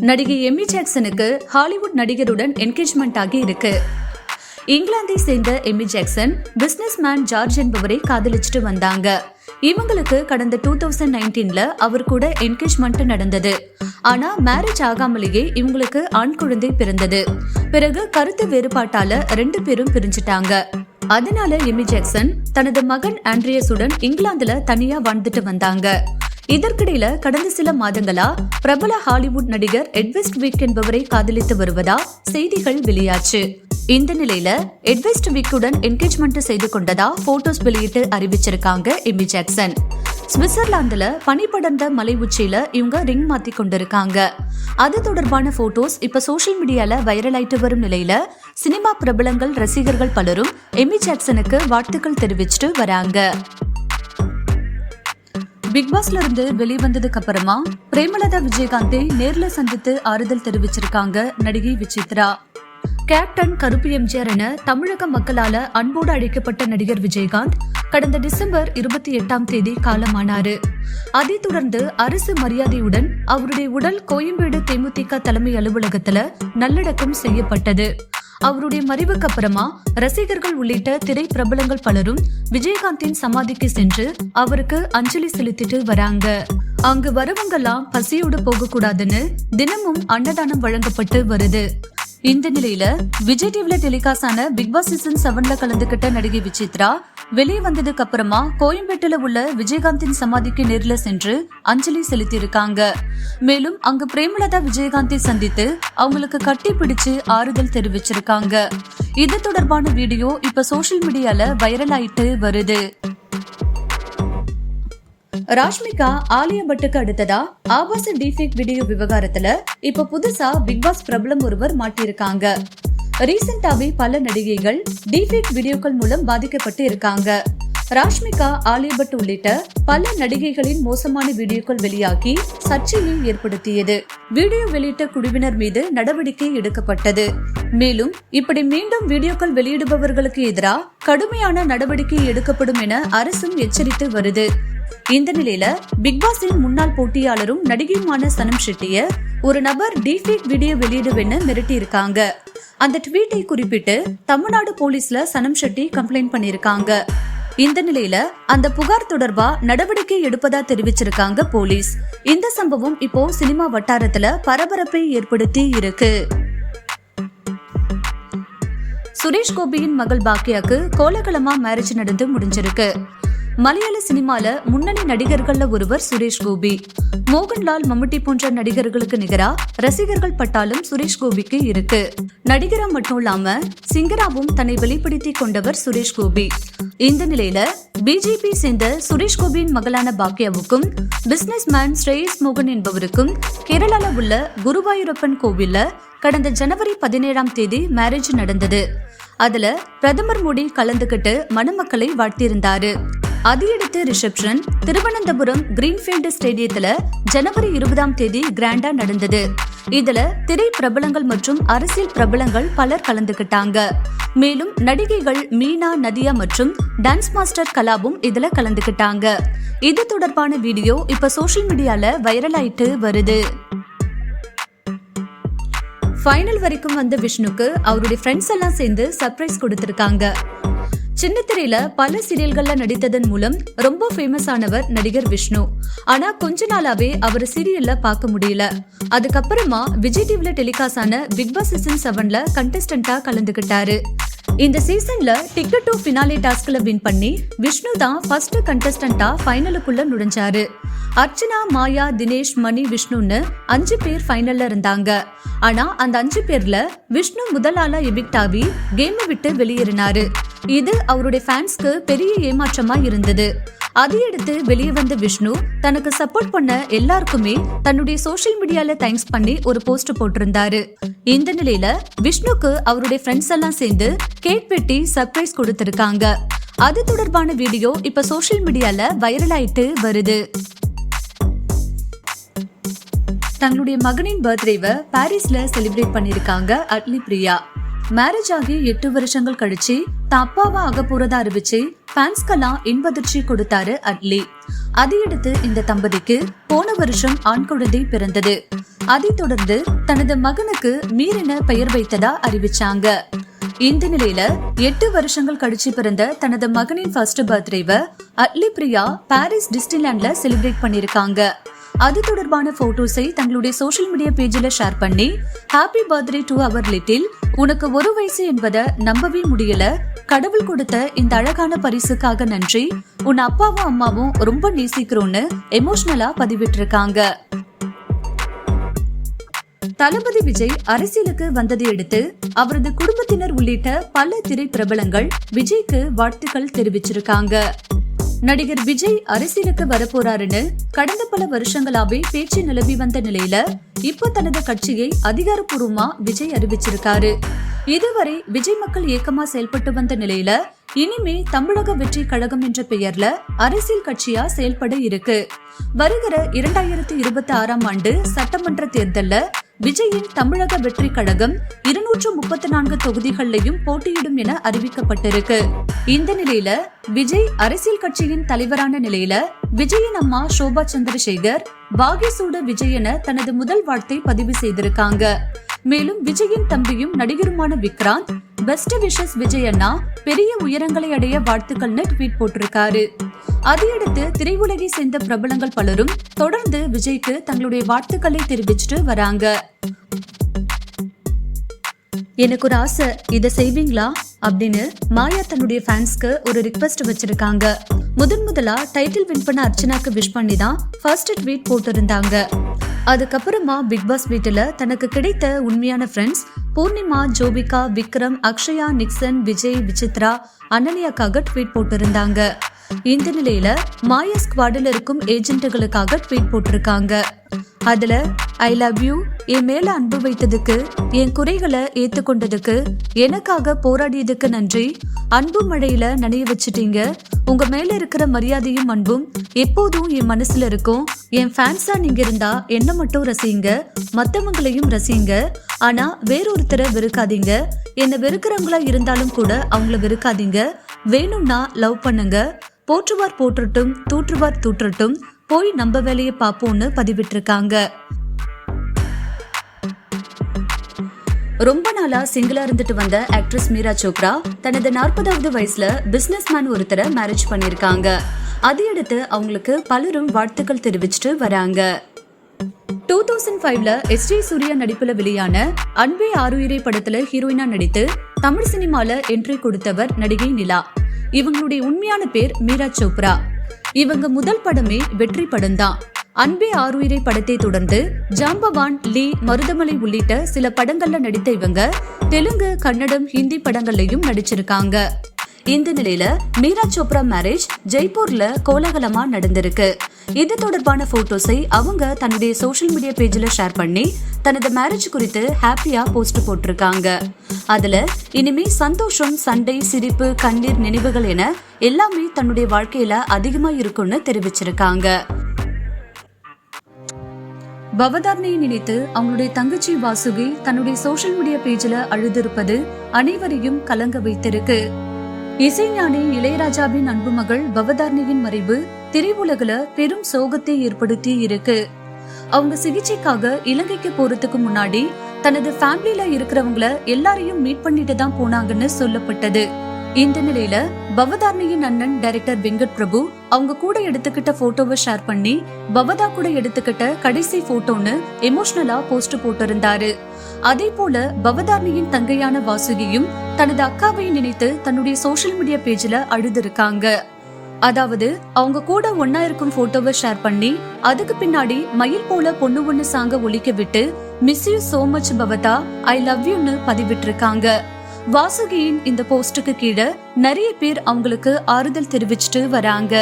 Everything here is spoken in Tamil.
நடிகை எமி ஜாக்சனுக்கு ஹாலிவுட் நடிகருடன் என்கேஜ்மெண்ட் ஆகி இருக்கு. இங்கிலாந்தை சேர்ந்த Amy Jackson business man George என்பவரை காதலிச்சுட்டு வந்தாங்க. இவங்களுக்கு கடந்த டூ தௌசண்ட் நைன்டீன்ல அவர் கூட என்கேஜ்மெண்ட் நடந்தது. ஆனா மேரேஜ் ஆகாமலேயே இவங்களுக்கு ஆண் குழந்தை பிறந்தது. பிறகு கருத்து வேறுபாட்டால ரெண்டு பேரும் பிரிஞ்சுட்டாங்க. அதனால எமி ஜாக்சன் தனது மகன் ஆண்ட்ரியஸுடன் இங்கிலாந்துல தனியா வாழ்ந்துட்டு வந்தாங்க. இதற்கிடையில கடந்த சில மாதங்களா பிரபல ஹாலிவுட் நடிகர் எட்வெஸ்ட் விக் என்பவரை காதலித்து வருவதா செய்திகள் வெளியாச்சு. இந்த நிலையில எட்வெஸ்ட் விக்குடன் என்கேஜ்மெண்ட் செய்து கொண்டதா போட்டோஸ் வெளியிட்டு அறிவிச்சிருக்காங்க எமி ஜாக்சன் சுவிட்சர்லாந்துல பனி படர்ந்த மலை உச்சியில இவங்க ரிங் மாத்தி கொண்டிருக்காங்க. அது தொடர்பான போட்டோஸ் இப்ப சோஷியல் மீடியால வைரல் ஆயிட்டு வரும் நிலையில சினிமா பிரபலங்கள் ரசிகர்கள் பலரும் எமி ஜாக்சனுக்கு வாழ்த்துக்கள் தெரிவிச்சுட்டு வராங்க. பிக் பாஸ்ல இருந்து வெளிவந்ததுக்கு அப்புறமா பிரேமலதா விஜயகாந்தை நேர்ல சந்தித்து ஆறுதல் தெரிவிச்சிருக்காங்க நடிகை விசித்ரா. கேப்டன் கருப்பு எம்ஜிஆர் என தமிழக மக்களால அன்போடு அழைக்கப்பட்ட நடிகர் விஜயகாந்த் கடந்த டிசம்பர் இருபத்தி எட்டாம் தேதி காலமானாரு. அதைத் தொடர்ந்து அரசு மரியாதையுடன் அவருடைய உடல் கோயம்பேடு தேமுதிக தலைமை அலுவலகத்துல நல்லடக்கம் செய்யப்பட்டது. அவருடைய மறைவுக்கு அப்புறமா ரசிகர்கள் உள்ளிட்ட திரை பிரபலங்கள் பலரும் விஜயகாந்தின் சமாதிக்கு சென்று அவருக்கு அஞ்சலி செலுத்திட்டு வராங்க. அங்கு வரவங்கெல்லாம் பசியோடு போக கூடாதுன்னு தினமும் அன்னதானம் வழங்கப்பட்டு வருது. இந்த நிலையில விஜய் டிவில டெலிகாஸ்ட் ஆன பிக் பாஸ் சீசன் செவன்ல கலந்துகிட்ட நடிகை விசித்ரா வெளியே வந்ததுக்கு அப்புறமா கோயம்பேட்டுல உள்ள விஜயகாந்தின் சமாதிக்கு நேர்ல சென்று அஞ்சலி செலுத்தி இருக்காங்க மேலும் அங்கு பிரேமலதா விஜயகாந்தை சந்தித்து அவங்களுக்கு கட்டி பிடிச்சு ஆறுதல் தெரிவிச்சிருக்காங்க. இது தொடர்பான வீடியோ இப்ப சோசியல் மீடியால வைரல் ஆயிட்டு வருது. ராஷ்மிகா ஆலியா பட்டுக்கு அடுத்ததா ஆபாச டிஃபேக் வீடியோ விவகாரத்துல இப்ப புதுசா பிக் பாஸ் பிரபலம் ஒருவர் மாட்டியிருக்காங்க. ரீசெண்டாவே பல நடிகைகள் டிஃபேக் வீடியோக்கள் மூலம் பாதிக்கப்பட்டு இருக்காங்க. ராஷ்மிகா ஆலியா பட் உள்ளிட்ட பல நடிகைகளின் மோசமான வீடியோக்கள் வெளியாகி சர்ச்சையை ஏற்படுத்தியது. வீடியோ வெளியிட்ட குழுவினர் மீது நடவடிக்கை எடுக்கப்பட்டது. மேலும் இப்படி மீண்டும் வீடியோக்கள் வெளியிடுபவர்களுக்கு எதிராக கடுமையான நடவடிக்கை எடுக்கப்படும் என அரசும் எச்சரித்து வருது. இந்த நிலையில பிக் பாஸின் முன்னாள் போட்டியாளரும் நடிகையுமான சனம் ஷெட்டிய ஒரு நபர் டிஃபேக் வீடியோ வெளியிடுவேன்னு மிரட்டி இருக்காங்க அந்த ட்வீட்டை குறிப்பிட்டு தமிழ்நாடு போலீஸ்ல சனம் ஷெட்டி கம்ப்ளைண்ட் பண்ணிருக்காங்க இந்த நிலையில அந்த புகார் தொடர்பா நடவடிக்கை எடுப்பதா தெரிவிச்சிருக்காங்க போலீஸ். இந்த சம்பவம் இப்போ சினிமா வட்டாரத்துல பரபரப்பை ஏற்படுத்தி இருக்கு. சுரேஷ் கோபியின் மகள் பாக்கியாக்கு கோலகலமா மேரேஜ் நடந்து முடிஞ்சிருக்கு. மலையாள சினிமால முன்னணி நடிகர்கள்ல ஒருவர் சுரேஷ் கோபி. மோகன்லால் மம்முட்டி போன்ற நடிகர்களுக்கு நிகரா ரசிகர்கள் பட்டாலும் சுரேஷ் கோபிக்கு இருக்கு. நடிகரா மட்டும் இல்லாம சிங்கராவும் தன்னை வெளிப்படுத்தி கொண்டவர் சுரேஷ் கோபி. இந்த நிலையில பிஜேபி சேர்ந்த சுரேஷ் கோபியின் மகளான பாக்கியாவுக்கும் பிசினஸ் மேன் ஸ்ரேயஸ் மோகன் என்பவருக்கும் கேரளால உள்ள குருவாயூரப்பன் கோவில்ல கடந்த ஜனவரி பதினேழாம் தேதி மேரேஜ் நடந்தது. அதுல பிரதமர் மோடி கலந்துகிட்டு மணமக்களை வாழ்த்தியிருந்தாரு. அதையடுத்து ரிசப்ஷன் திருவனந்தபுரம் கிரீன்ஃபீல்டு ஸ்டேடியத்துல ஜனவரி இருபதாம் தேதி கிராண்டா நடந்தது. இதுல திரை பிரபலங்கள் மற்றும் அரசியல் பிரபலங்கள் பலர் கலந்துகிட்டாங்க. மேலும் நடிகைகள் மீனா நதியா மற்றும் டான்ஸ் மாஸ்டர் கலாபும் இதுல கலந்துகிட்டாங்க. இது தொடர்பான வீடியோ இப்ப சோசியல் மீடியால வைரல் ஆயிட்டு வருது. ஃபைனல் வரைக்கும் வந்த விஷ்ணுக்கு அவருடைய ஃப்ரெண்ட்ஸ் எல்லாம் சேர்ந்து சர்ப்ரைஸ் கொடுத்திருக்காங்க. சின்னத்திரையில பல சீரியல்கள்ல நடித்ததன் மூலம் ரொம்ப ஃபேமஸ் ஆனவர் நடிகர் விஷ்ணு. ஆனா கொஞ்ச நாளாவே அவர் சீரியல்ல பார்க்க முடியல. அதுக்கப்புறமா விஜய் டிவில டெலிகாஸ்ட் ஆன பிக் பாஸ் சீசன் செவன்ல கண்டஸ்டண்டா கலந்துகிட்டாரு. இந்த சீசன்ல டிக்கெட் டு ஃபினாலே டாஸ்க்ல வின் பண்ணி விஷ்ணு தான் ஃபர்ஸ்ட் கண்டஸ்டண்டா ஃபைனலுக்குள்ள நுழைஞ்சாரு. அர்ச்சனா மாயா தினேஷ் மணி விஷ்ணுன்னு அஞ்சு பேர் ஃபைனல்ல இருந்தாங்க. ஆனா அந்த அஞ்சு பேர்ல விஷ்ணு முதலாளா எபிக்டாவி ஆகி கேமை விட்டு வெளியேறினாரு. இது அவருடைய ஃபேன்ஸ்க்கு பெரிய ஏமாற்றமா இருந்தது. அதையடுத்து வெளியே வந்த விஷ்ணு தனக்கு சப்போர்ட் பண்ண எல்லாருக்குமே தன்னுடைய சோசியல் மீடியால தேங்க்ஸ் பண்ணி ஒரு போஸ்ட் போட்டிருந்தாரு. இந்த நிலையில விஷ்ணுக்கு அவருடைய ஃப்ரெண்ட்ஸ் எல்லாம் சேர்ந்து கேக் வெட்டி சர்ப்ரைஸ் கொடுத்திருக்காங்க. அது தொடர்பான வீடியோ இப்ப சோசியல் மீடியால வைரல் ஆயிட்டு வருது. தங்களுடைய மகனின் பர்த்டேவை பாரிஸ்ல செலிப்ரேட் பண்ணிருக்காங்க அட்லி பிரியா. மேரேஜ் ஆகி எட்டு வருஷங்கள் கழிச்சு தப்பாவா ஆக போறதா அறிவிச்சு ஃபேன்ஸ்கெல்லாம் இன்பதிர்ச்சி கொடுத்தாரு அட்லி. அதையடுத்து இந்த தம்பதிக்கு போன வருஷம் ஆண் குழந்தை பிறந்தது. அதைத் தொடர்ந்து தனது மகனுக்கு மீறின பெயர் வைத்ததா அறிவிச்சாங்க. இந்த நிலையில எட்டு வருஷங்கள் கழிச்சு பிறந்த தனது மகனின் ஃபர்ஸ்ட் பர்த்டேவை அட்லி பிரியா பாரிஸ் டிஸ்னிலாண்ட்ல செலிப்ரேட் பண்ணிருக்காங்க. அது தொடர்பான போட்டோஸை தங்களுடைய சோஷியல் மீடியா பேஜில் ஷேர் பண்ணி happy birthday to our little உனக்கு ஒரு வயசு என்பதை நம்பவே முடியல. கடவுள் கொடுத்த இந்த அழகான பரிசுக்காக நன்றி. உன் அப்பாவும் அம்மாவும் ரொம்ப நேசிக்கிறோன்னு எமோஷனலா பதிவிட்டிருக்காங்க. தளபதி விஜய் அரசியலுக்கு வந்ததை அடுத்து அவரது குடும்பத்தினர் உள்ளிட்ட பல திரை பிரபலங்கள் விஜய்க்கு வாழ்த்துக்கள் தெரிவிச்சிருக்காங்க. நடிகர் விஜய் அரசியலுக்கு வரப்போறாருன்னு கடந்த பல வருஷங்களாவே பேச்சு நிலவி வந்த நிலையில இப்ப தனது கட்சியை அதிகாரப்பூர்வமா விஜய் அறிவிச்சிருக்காரு. இதுவரை விஜய் மக்கள் இயக்கமா செயல்பட்டு வந்த நிலையில இனிமே தமிழக வெற்றி கழகம் என்ற பெயர்ல அரசியல் கட்சியா செயல்பட இருக்கு. வருகிற இரண்டாயிரத்தி இருபத்தி ஆறாம் ஆண்டு சட்டமன்ற தேர்தல்ல விஜயின் தமிழக வெற்றி கழகம் இருநூற்று முப்பத்தி நான்கு தொகுதிகளிலையும் போட்டியிடும் என அறிவிக்கப்பட்டிருக்கு. இந்த நிலையில விஜய் அரசியல் கட்சியின் தலைவரான நிலையில விஜயின் அம்மா சோபா சந்திரசேகர் பாகிசூட விஜய் என தனது முதல் வாழ்த்தை பதிவு செய்திருக்காங்க. மேலும் விஜயின் தம்பியும் நடிகருமான விக்ராந்த் பெஸ்ட் விஷஸ் விஜய் அண்ணா பெரிய உயரங்களை அடைய வாழ்த்துக்கள்னு ட்வீட் போட்டிருக்காரு. அதையடுத்து திரையுலகை சேர்ந்த பிரபலங்கள் பலரும் தொடர்ந்து விஜய்க்கு தங்களுடைய வாழ்த்துக்களை தெரிவிச்சிட்டு வராங்க. எனக்கு ஒரு ஆசை இதை செய்வீங்களா? அப்படின்னு மாயா தன்னுடைய ஃபேன்ஸ்க்கு ஒரு ரிக்வெஸ்ட் வச்சிருக்காங்க. முதன் முதலா டைட்டில் வின் பண்ண அர்ச்சனாக்கு விஷ் பண்ணி தான் ஃபர்ஸ்ட் ட்வீட் போட்டிருந்தாங்க. அதுக்கப்புறமா பிக் பாஸ் வீட்டுல தனக்கு கிடைத்த உண்மையான ஃப்ரெண்ட்ஸ் பூர்ணிமா ஜோபிகா விக்ரம் அக்ஷயா நிக்சன் விஜய் விசித்ரா அனன்யாக்காக ட்வீட் போட்டிருந்தாங்க. இந்த நிலையில மாயா ஸ்குவாடில் இருக்கும் ஏஜென்ட்டுகளுக்காக ட்வீட் போட்டிருக்காங்க. அதுல ஐ லவ் யூ என் மேல அன்பு வைத்ததுக்கு என் குறைகளை ஏத்துக்கொண்டதுக்கு எனக்காக போராடியதுக்கு நன்றி. அன்பு மழையில நனைய வச்சுட்டீங்க. உங்க மேல இருக்கிற மரியாதையும் அன்பும் எப்போதும் என் மனசுல இருக்கும். என் ஃபேன்ஸா நீங்க இருந்தா என்ன மட்டும் ரசிங்க மத்தவங்களையும் ரசிங்க. ஆனா வேறொருத்தரை வெறுக்காதீங்க. என்ன வெறுக்கிறவங்களா இருந்தாலும் கூட அவங்கள வெறுக்காதீங்க. வேணும்னா லவ் பண்ணுங்க. போற்றுவார் போற்றட்டும் தூற்றுவார் தூற்றட்டும். போய் நம்ம வேலையை பார்ப்போம்னு பதிவிட்டிருக்காங்க. ரொம்ப நாளா சிங்கிளா இருந்துட்டு வந்த ஆக்ட்ரஸ் மீரா சோப்ரா தனது நாற்பதாவது வயசுல பிசினஸ் மேன் ஒருத்தரை மேரேஜ் பண்ணிருக்காங்க அதையடுத்து அவங்களுக்கு பலரும் வாழ்த்துக்கள் தெரிவிச்சுட்டு வராங்க. டூ தௌசண்ட் ஃபைவ்ல எஸ் ஜே சூர்யா நடிப்புல வெளியான அன்பே ஆறுயிரை படத்துல ஹீரோயினா நடித்து தமிழ் சினிமால என்ட்ரி கொடுத்தவர் நடிகை நிலா. இவங்களுடைய உண்மையான பேர் மீரா சோப்ரா. இவங்க முதல் படமே வெற்றி படம் தான் அன்பே ஆறுயிரை படத்தை தொடர்ந்து ஜாம்பவான் லீ மருதமலை உள்ளிட்ட சில படங்கள்ல நடித்த இவங்க தெலுங்கு கன்னடம் ஹிந்தி படங்கள்லயும் நடிச்சிருக்காங்க. இந்த நிலையில மீரா சோப்ரா மேரேஜ் ஜெய்ப்பூர்ல கோலாகலமா நடந்திருக்கு. இது தொடர்பான போட்டோஸை அவங்க தன்னுடைய சோஷியல் மீடியா பேஜ்ல ஷேர் பண்ணி தனது மேரேஜ் குறித்து ஹாப்பியா போஸ்ட் போட்டிருக்காங்க. அதுல இனிமே சந்தோஷம் சண்டை சிரிப்பு கண்ணீர் நினைவுகள் என எல்லாமே தன்னுடைய வாழ்க்கையில அதிகமா இருக்கும்னு தெரிவிச்சிருக்காங்க. பவதாரணையை நினைத்து அவங்களுடைய தங்கச்சி வாசுகி தன்னுடைய சோஷியல் மீடியா பேஜ்ல அழுதிருப்பது அனைவரையும் கலங்க வைத்திருக்கு. இசைஞானி இளையராஜாவின் அன்பு மகள் பவதாரணியின் மறைவு திரையுலகில பெரும் சோகத்தை ஏற்படுத்தி இருக்கு. அவங்க சிகிச்சைக்காக இலங்கைக்கு போறதுக்கு முன்னாடி தனது ஃபேமிலியில இருக்கிறவங்கள எல்லாரையும் மீட் பண்ணிட்டு தான் போனாங்கன்னு சொல்லப்பட்டது. இந்த நிலையில பவதாரணியின் அண்ணன் டைரக்டர் வெங்கட் பிரபு அவங்க கூட எடுத்துக்கிட்ட போட்டோவை ஷேர் பண்ணி பவதா கூட எடுத்துக்கிட்ட கடைசி போட்டோன்னு எமோஷனலா போஸ்ட் போட்டிருந்தாரு. அதே போல பவதாரணியின் தங்கையான வாசுகியும் தனது அக்காவை நினைத்து தன்னுடைய சோஷியல் மீடியா பேஜ்ல அழுதுருக்காங்க அதாவது அவங்க கூட ஒன்னா இருக்கும் போட்டோவை ஷேர் பண்ணி அதுக்கு பின்னாடி மயில் போல பொண்ணு ஒண்ணு சாங்க ஒழிக்க விட்டு மிஸ் யூ சோ மச் பவதா ஐ லவ் யூன்னு பதிவிட்டிருக்காங்க. வாசுகியின் இந்த போஸ்டுக்கு கீழே நிறைய பேர் அவங்களுக்கு ஆறுதல் தெரிவிச்சுட்டு வராங்க.